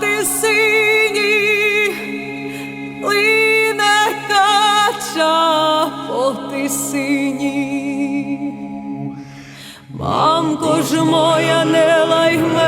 Ти сині лине кача води сині, мамко ж моя не лайме.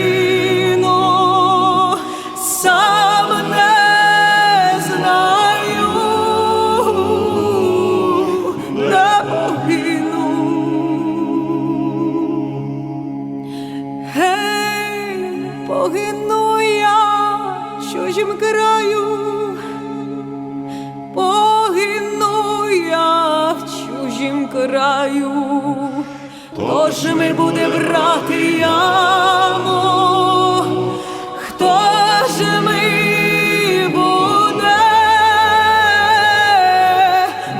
в краю, погину я в чужім краю. Хто ж ми буде брати яму? Хто ж ми буде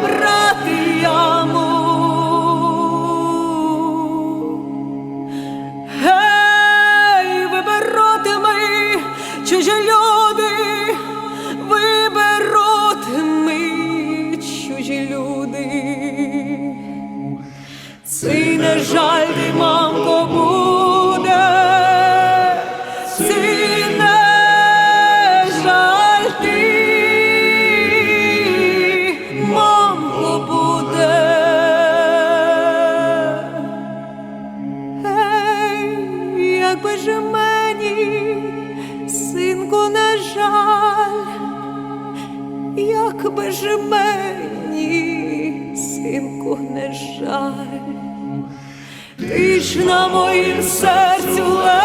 брати яму? Гей, виберуть ми, чужі люди, люди. Цей не жаль ти, мамко, буде, ти, мамко, буде. Ей, якби синку, не жаль, якби ж мені, синку, не жаль, ти ж на моїм серцю.